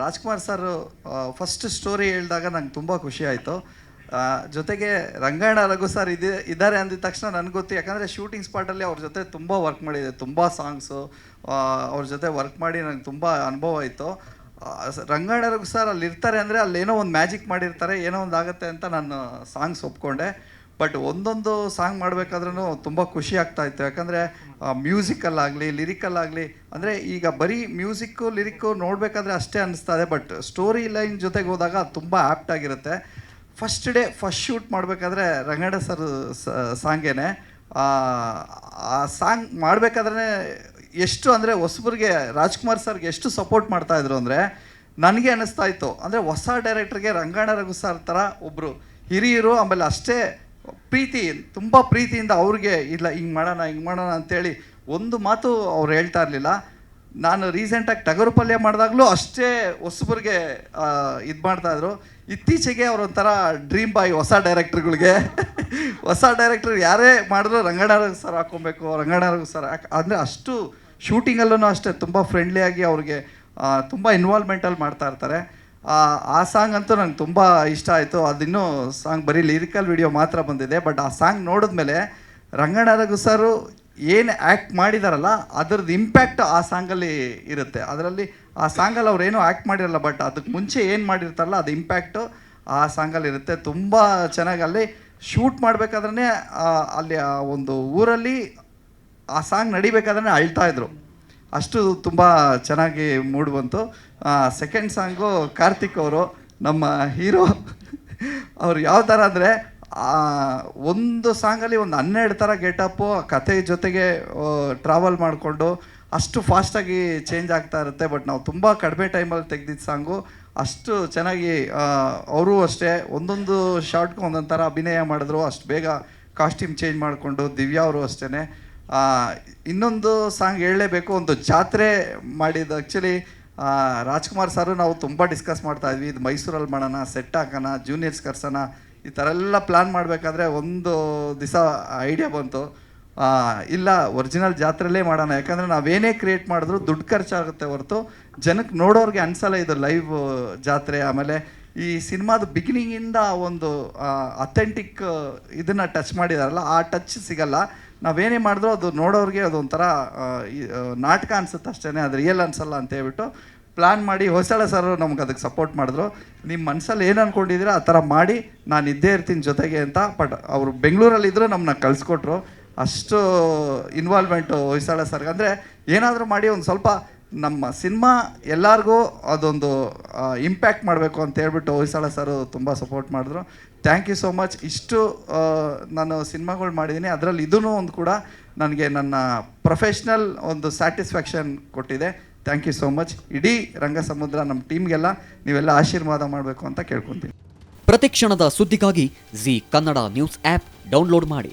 Rajkumar sir first story ಹೇಳಿದಾಗ ನಂಗೆ ತುಂಬ ಖುಷಿ ಆಯಿತು. ಜೊತೆಗೆ ರಂಗಾಯಣ ರಘು ಸರ್ ಇದೆ, ಇದ್ದಾರೆ ಅಂದಿದ ತಕ್ಷಣ ನನಗೆ ಗೊತ್ತು, ಯಾಕಂದರೆ ಶೂಟಿಂಗ್ ಸ್ಪಾಟಲ್ಲಿ ಅವ್ರ ಜೊತೆ ತುಂಬ ವರ್ಕ್ ಮಾಡಿದೆ, ತುಂಬ ಸಾಂಗ್ಸು ಅವ್ರ ಜೊತೆ ವರ್ಕ್ ಮಾಡಿ ನಂಗೆ ತುಂಬ ಅನುಭವ ಆಯಿತು. ರಂಗಾಯಣ ರಘು ಸರ್ ಅಲ್ಲಿ ಇರ್ತಾರೆ ಅಂದರೆ ಅಲ್ಲಿ ಏನೋ ಒಂದು ಮ್ಯಾಜಿಕ್ ಮಾಡಿರ್ತಾರೆ, ಏನೋ ಒಂದು ಆಗುತ್ತೆ ಅಂತ ನಾನು ಸಾಂಗ್ಸ್ ಒಪ್ಕೊಂಡೆ. ಬಟ್ ಒಂದೊಂದು ಸಾಂಗ್ ಮಾಡಬೇಕಾದ್ರೂ ತುಂಬ ಖುಷಿ ಆಗ್ತಾ ಇತ್ತು. ಯಾಕಂದರೆ ಮ್ಯೂಸಿಕಲ್ಲಾಗಲಿ ಲಿರಿಕಲ್ಲಾಗಲಿ ಅಂದರೆ ಈಗ ಬರೀ ಮ್ಯೂಸಿಕ್ಕು ಲಿರಿಕ್ಕು ನೋಡಬೇಕಾದ್ರೆ ಅಷ್ಟೇ ಅನ್ನಿಸ್ತಾ ಇದೆ ಬಟ್ ಸ್ಟೋರಿ ಲೈನ್ ಜೊತೆಗೆ ಹೋದಾಗ ತುಂಬ ಆ್ಯಪ್ಟ್ ಆಗಿರುತ್ತೆ. ಫಸ್ಟ್ ಡೇ ಫಸ್ಟ್ ಶೂಟ್ ಮಾಡಬೇಕಾದ್ರೆ ರಂಗಡ ಸರ್ ಸಾಂಗೇನೆ. ಆ ಸಾಂಗ್ ಮಾಡಬೇಕಾದ್ರೆ ಎಷ್ಟು ಅಂದರೆ ಹೊಸಬ್ರಿಗೆ ರಾಜ್ಕುಮಾರ್ ಸರ್ಗೆ ಎಷ್ಟು ಸಪೋರ್ಟ್ ಮಾಡ್ತಾಯಿದ್ರು ಅಂದರೆ ನನಗೆ ಅನ್ನಿಸ್ತಾ ಇತ್ತು. ಅಂದರೆ ಹೊಸ ಡೈರೆಕ್ಟ್ರಿಗೆ ರಂಗಾಣ ರಘು ಸರ್ ಥರ ಒಬ್ಬರು ಹಿರಿಯರು, ಆಮೇಲೆ ಅಷ್ಟೇ ಪ್ರೀತಿ, ತುಂಬ ಪ್ರೀತಿಯಿಂದ ಅವ್ರಿಗೆ, ಇಲ್ಲ, ಹಿಂಗೆ ಮಾಡೋಣ ಹಿಂಗೆ ಮಾಡೋಣ ಅಂತೇಳಿ ಒಂದು ಮಾತು ಅವ್ರು ಹೇಳ್ತಾ ಇರಲಿಲ್ಲ. ನಾನು ರೀಸೆಂಟಾಗಿ ಟಗರು ಪಲ್ಯ ಮಾಡಿದಾಗಲೂ ಅಷ್ಟೇ ಹೊಸಬ್ರಿಗೆ ಇದು ಮಾಡ್ತಾಯಿದ್ರು ಇತ್ತೀಚೆಗೆ ಅವ್ರ ಒಂಥರ ಡ್ರೀಮ್ ಬಾಯ್ ಹೊಸ ಡೈರೆಕ್ಟ್ರ್ಗಳಿಗೆ. ಹೊಸ ಡೈರೆಕ್ಟ್ರ್ ಯಾರೇ ಮಾಡಿದ್ರು ರಂಗನಾಥ ಸರ್ ಹಾಕ್ಕೊಬೇಕು ರಂಗನಾಥ ಸರ್ ಹಾಕ್, ಅಂದರೆ ಅಷ್ಟು ಶೂಟಿಂಗಲ್ಲೂ ಅಷ್ಟೇ, ತುಂಬ ಫ್ರೆಂಡ್ಲಿಯಾಗಿ ಅವ್ರಿಗೆ ತುಂಬ ಇನ್ವಾಲ್ವ್ಮೆಂಟಲ್ಲಿ ಮಾಡ್ತಾ ಇರ್ತಾರೆ. ಆ, ಸಾಂಗ್ ಅಂತೂ ನಂಗೆ ತುಂಬ ಇಷ್ಟ ಆಯಿತು. ಅದಿನ್ನೂ ಸಾಂಗ್ ಬರೀ ಲಿರಿಕಲ್ ವಿಡಿಯೋ ಮಾತ್ರ ಬಂದಿದೆ. ಬಟ್ ಆ ಸಾಂಗ್ ನೋಡಿದ್ಮೇಲೆ ರಂಗಣ್ಣ ರಘು ಸರು ಏನು ಆ್ಯಕ್ಟ್ ಮಾಡಿದಾರಲ್ಲ ಅದರದ್ದು ಇಂಪ್ಯಾಕ್ಟ್ ಆ ಸಾಂಗಲ್ಲಿ ಇರುತ್ತೆ. ಅದರಲ್ಲಿ ಆ ಸಾಂಗಲ್ಲಿ ಅವ್ರು ಏನೂ ಆ್ಯಕ್ಟ್ ಮಾಡಿರಲ್ಲ ಬಟ್ ಅದಕ್ಕೆ ಮುಂಚೆ ಏನು ಮಾಡಿರ್ತಾರಲ್ಲ ಅದು ಇಂಪ್ಯಾಕ್ಟು ಆ ಸಾಂಗಲ್ಲಿ ಇರುತ್ತೆ. ತುಂಬ ಚೆನ್ನಾಗಿ ಅಲ್ಲಿ ಶೂಟ್ ಮಾಡಬೇಕಾದ್ರೆ ಅಲ್ಲಿ ಆ ಒಂದು ಊರಲ್ಲಿ ಆ ಸಾಂಗ್ ನಡಿಬೇಕಾದ್ರೆ ಅಳ್ತಾ ಇದ್ರು. ಅಷ್ಟು ತುಂಬ ಚೆನ್ನಾಗಿ ಮೂಡ್ ಬಂತು. ಸೆಕೆಂಡ್ ಸಾಂಗು ಕಾರ್ತಿಕ್ ಅವರು, ನಮ್ಮ ಹೀರೋ. ಅವ್ರು ಯಾವ ಥರ ಅಂದರೆ ಒಂದು ಸಾಂಗಲ್ಲಿ ಒಂದು ಹನ್ನೆರಡು ಥರ ಗೆಟಪ್ಪು ಕಥೆ ಜೊತೆಗೆ ಟ್ರಾವೆಲ್ ಮಾಡಿಕೊಂಡು ಅಷ್ಟು ಫಾಸ್ಟಾಗಿ ಚೇಂಜ್ ಆಗ್ತಾ ಇರುತ್ತೆ. ಬಟ್ ನಾವು ತುಂಬ ಕಡಿಮೆ ಟೈಮಲ್ಲಿ ತೆಗೆದಿದ್ದ ಸಾಂಗು ಅಷ್ಟು ಚೆನ್ನಾಗಿ ಅವರು ಅಷ್ಟೇ ಒಂದೊಂದು ಶಾರ್ಟ್ಗೂ ಒಂದೊಂದು ಥರ ಅಭಿನಯ ಮಾಡಿದ್ರು. ಅಷ್ಟು ಬೇಗ ಕಾಸ್ಟ್ಯೂಮ್ ಚೇಂಜ್ ಮಾಡಿಕೊಂಡು, ದಿವ್ಯಾ ಅವರು ಅಷ್ಟೇ ಇನ್ನೊಂದು ಸಾಂಗ್ ಹೇಳಲೇಬೇಕು, ಒಂದು ಜಾತ್ರೆ ಮಾಡಿದ್ದು. ಆ್ಯಕ್ಚುಲಿ ರಾಜ್ಕುಮಾರ್ ಸಾರು ನಾವು ತುಂಬ ಡಿಸ್ಕಸ್ ಮಾಡ್ತಾ ಇದ್ವಿ. ಇದು ಮೈಸೂರಲ್ಲಿ ಮಾಡೋಣ ಸೆಟ್ ಹಾಕೋಣ ಜೂನಿಯರ್ಸ್ ಕರ್ಸೋಣ, ಈ ಥರ ಎಲ್ಲ ಪ್ಲ್ಯಾನ್ ಮಾಡಬೇಕಾದ್ರೆ ಒಂದು ದಿವಸ ಐಡಿಯಾ ಬಂತು. ಇಲ್ಲ ಒರಿಜಿನಲ್ ಜಾತ್ರೆಲೇ ಮಾಡೋಣ. ಯಾಕಂದರೆ ನಾವೇನೇ ಕ್ರಿಯೇಟ್ ಮಾಡಿದ್ರು ದುಡ್ಡು ಖರ್ಚಾಗುತ್ತೆ ಹೊರತು ಜನಕ್ಕೆ ನೋಡೋರಿಗೆ ಅನ್ಸಲ್ಲ ಇದು ಲೈವ್ ಜಾತ್ರೆ. ಆಮೇಲೆ ಈ ಸಿನಿಮಾದ ಬಿಗಿನಿಂಗಿಂದ ಒಂದು ಅಥೆಂಟಿಕ್ ಇದನ್ನು ಟಚ್ ಮಾಡಿದಾರಲ್ಲ, ಆ ಟಚ್ ಸಿಗಲ್ಲ. ನಾವೇನೇ ಮಾಡಿದ್ರು ಅದು ನೋಡೋರಿಗೆ ಅದೊಂಥರ ನಾಟಕ ಅನ್ಸುತ್ತೆ ಅಷ್ಟೇ ಅದು ರಿಯಲ್ ಅನ್ಸಲ್ಲ ಅಂತ ಹೇಳ್ಬಿಟ್ಟು ಪ್ಲ್ಯಾನ್ ಮಾಡಿ ಹೊಸಳ ಸರ್ ನಮ್ಗೆ ಅದಕ್ಕೆ ಸಪೋರ್ಟ್ ಮಾಡಿದ್ರು. ನಿಮ್ಮ ಮನಸ್ಸಲ್ಲಿ ಏನು ಅಂದ್ಕೊಂಡಿದ್ದೀರಾ ಆ ಥರ ಮಾಡಿ, ನಾನು ಇದ್ದೇ ಇರ್ತೀನಿ ಜೊತೆಗೆ ಅಂತ ಬಟ್ ಅವರು ಬೆಂಗಳೂರಲ್ಲಿದ್ದರೂ ನಮ್ಮನ್ನ ಕಳಿಸ್ಕೊಟ್ರು. ಅಷ್ಟು ಇನ್ವಾಲ್ವ್ಮೆಂಟು ಹೊಯ್ಸಳ ಸರ್ಗೆ ಅಂದರೆ ಏನಾದರೂ ಮಾಡಿ ಒಂದು ಸ್ವಲ್ಪ ನಮ್ಮ ಸಿನಿಮಾ ಎಲ್ಲರಿಗೂ ಅದೊಂದು ಇಂಪ್ಯಾಕ್ಟ್ ಮಾಡಬೇಕು ಅಂತ ಹೇಳ್ಬಿಟ್ಟು ಹೊಯ್ಸಳ ಸರ್ ತುಂಬ ಸಪೋರ್ಟ್ ಮಾಡಿದ್ರು. ಥ್ಯಾಂಕ್ ಯು ಸೋ ಮಚ್ ಇಷ್ಟು ನಾನು ಸಿನಿಮಾಗಳು ಮಾಡಿದ್ದೀನಿ ಅದರಲ್ಲಿ ಇದೂ ಒಂದು ಕೂಡ ನನಗೆ ನನ್ನ ಪ್ರೊಫೆಷ್ನಲ್ ಒಂದು ಸ್ಯಾಟಿಸ್ಫ್ಯಾಕ್ಷನ್ ಕೊಟ್ಟಿದೆ. ಥ್ಯಾಂಕ್ ಯು ಸೋ ಮಚ್ ಇಡೀ ರಂಗಸಮುದ್ರ ನಮ್ಮ ಟೀಮ್ಗೆಲ್ಲ ನೀವೆಲ್ಲ ಆಶೀರ್ವಾದ ಮಾಡಬೇಕು ಅಂತ ಕೇಳ್ಕೊತೀನಿ ಪ್ರತಿಕ್ಷಣದ ಸುದ್ದಿಗಾಗಿ Zee Kannada news app download ಮಾಡಿ.